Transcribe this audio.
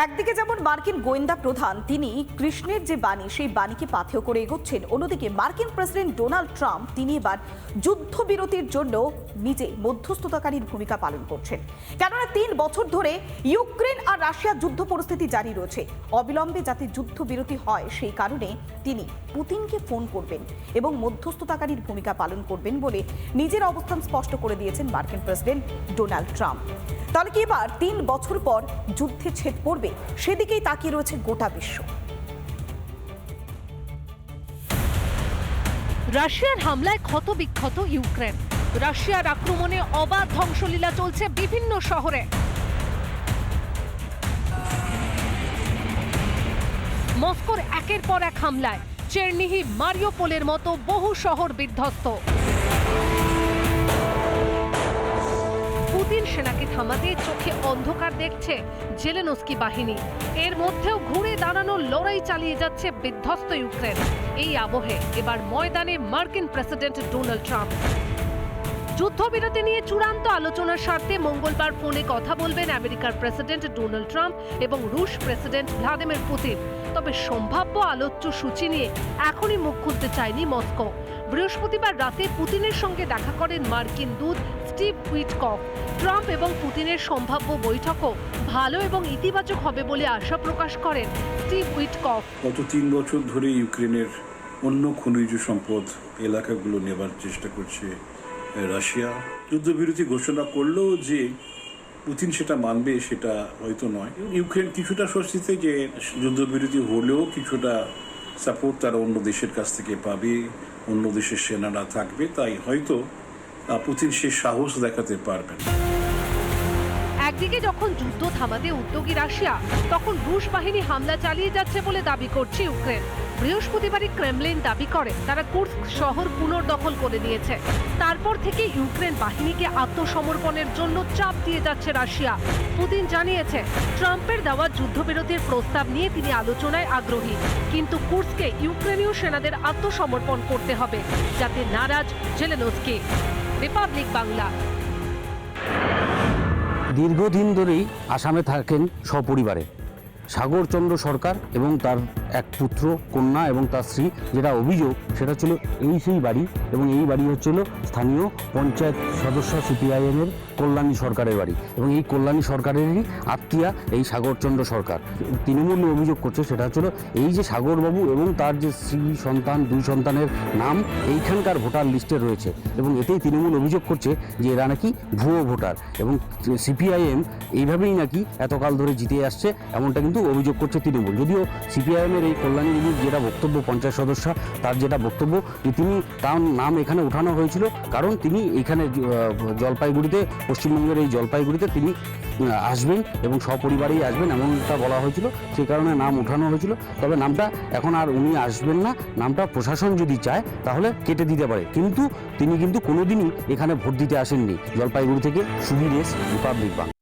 একদিকে যেমন মার্কিন গোয়েন্দা প্রধান, তিনি কৃষ্ণের যে বাণী, সেই বাণীকে পাথেয় করে এগোচ্ছেন। অন্যদিকে মার্কিন প্রেসিডেন্ট ডোনাল্ড ট্রাম্প, তিনি এবার যুদ্ধবিরতির জন্য নিজে মধ্যস্থতাকারীর ভূমিকা পালন করছেন। কেননা তিন বছর ধরে ইউক্রেন আর রাশিয়ার যুদ্ধ পরিস্থিতি জারি রয়েছে। অবিলম্বে যাতে যুদ্ধবিরতি হয়, সেই কারণে তিনি পুতিনকে ফোন করবেন এবং মধ্যস্থতাকারীর ভূমিকা পালন করবেন বলে নিজের অবস্থান স্পষ্ট করে দিয়েছেন মার্কিন প্রেসিডেন্ট ডোনাল্ড ট্রাম্প। তাহলে কি এবার তিন বছর পর যুদ্ধে ছেদ পড়বে? সেদিকেই তাকিয়ে রয়েছে গোটা বিশ্ব। রাশিয়ার হামলায় ক্ষত ক্ষতবিক্ষত ইউক্রেন। রাশিয়ার আক্রমণে অবাধ ধ্বংসলীলা চলছে বিভিন্ন শহরে। মস্কোর একের পর এক হামলায় চেরনিহি মারিওপোলের মতো বহু শহর বিধ্বস্ত। পুতিন সেনাকে থামাতে চোখে অন্ধকার দেখছে জেলেনস্কি বাহিনী। এর মধ্যেও ঘুরে দাঁড়ানোর লড়াই চালিয়ে যাচ্ছে বিধ্বস্ত ইউক্রেন। এই আবহে এবার ময়দানে মার্কিন প্রেসিডেন্ট ডোনাল্ড ট্রাম্প। যুদ্ধবিরতি নিয়ে চূড়ান্ত আলোচনার স্বার্থে মঙ্গলবার ফোনে কথা বলবেন আমেরিকার প্রেসিডেন্ট ডোনাল্ড ট্রাম্প এবং রুশ প্রেসিডেন্ট ভ্লাদিমির পুতিন। তবে সম্ভাব্য আলোচ্য সূচি নিয়ে এখনই মুখ খুলতে চায়নি মস্কো। বৃহস্পতিবার রাতে পুতিনের সঙ্গে দেখা করেন মার্কিন দূত স্টিভ উইটকফ ট্রাম্প এবং পুতিনের সম্ভাব্য বৈঠকও ভালো এবং ইতিবাচক হবে বলে আশা প্রকাশ করেন স্টিভ উইটকফ গত তিন বছর ধরে ইউক্রেনের অন্য খনিজ সম্পদ এলাকাগুলো নেবার চেষ্টা করছে রাশিয়া। যুদ্ধবিরতি ঘোষণা করলেও যে পুতিন সেটা মানবে সেটা হয়তো নয়। ইউক্রেন কিছুটা স্বস্তিতে যে যুদ্ধবিরতি হলেও কিছুটা সাপোর্ট তারা অন্য দেশের কাছ থেকে পাবে। অন্য দেশের সেনারা থাকবে, তাই হয়তো পুতিন সে সাহস দেখাতে পারবেন একদিকে যখন যুদ্ধ থামাতে উদ্যোগী রাশিয়া, তখন রুশ বাহিনী হামলা চালিয়ে যাচ্ছে বলে দাবি করছে ইউক্রেন। বৃহস্পতিবারই ক্রেমলিন দাবি করে তারা কুর্স্ক শহর পুনর্দখল করে নিয়েছে তারপর থেকে ইউক্রেন বাহিনীকে আত্মসমর্পণের জন্য চাপ দিয়ে যাচ্ছে রাশিয়া। পুতিন জানিয়েছে, ট্রাম্পের দেওয়া যুদ্ধবিরতির প্রস্তাব নিয়ে তিনি আলোচনায় আগ্রহী। কিন্তু কুর্স্কে ইউক্রেনীয় সেনাদের আত্মসমর্পণ করতে হবে, যাতে নারাজ জেলেনস্কি। রিপাবলিক বাংলা। দীর্ঘদিন ধরেই আসামে থাকেন সপরিবারে। সাগরচন্দ্র সরকার এবং তার এক পুত্র, কন্যা এবং তার স্ত্রী, যেটা অভিযোগ, সেটা ছিল এই সেই বাড়ি এবং এই বাড়ি হচ্ছিল স্থানীয় পঞ্চায়েত সদস্য সিপিআইএমের কল্যাণী সরকারের বাড়ি এবং এই কল্যাণী সরকারেরই আত্মীয়া এই সাগরচন্দ্র সরকার। তৃণমূল অভিযোগ করছে, সেটা হচ্ছিল এই যে সাগরবাবু এবং তার যে স্ত্রী, সন্তান, দুই সন্তানের নাম, এইখানকার ভোটার লিস্টে রয়েছে এবং এতেই তৃণমূল অভিযোগ করছে যে এরা নাকি ভুয়ো ভোটার এবং সিপিআইএম এইভাবেই নাকি এতকাল ধরে জিতে আসছে, এমনটা কিন্তু অভিযোগ করছে তৃণমূল। যদিও সিপিআইএমের এই কল্যাণীবাবুর যেটা বক্তব্য পঞ্চায়েত সদস্য, তার যেটা বক্তব্য তিনি তার নাম এখানে উঠানো হয়েছিল। কারণ তিনি এখানে জলপাইগুড়িতে, পশ্চিমবঙ্গের এই জলপাইগুড়িতে তিনি আসবেন এবং সপরিবারেই আসবেন এমনটা বলা হয়েছিল। সেই কারণে নাম উঠানো হয়েছিল। তবে নামটা এখন আর উনি আসবেন না। নামটা প্রশাসন যদি চায়, তাহলে কেটে দিতে পারে। কিন্তু তিনি কিন্তু কোনোদিনই এখানে ভোট দিতে আসেননি। জলপাইগুড়ি থেকে সুবীর এস, রিপাবলিক বাংলা।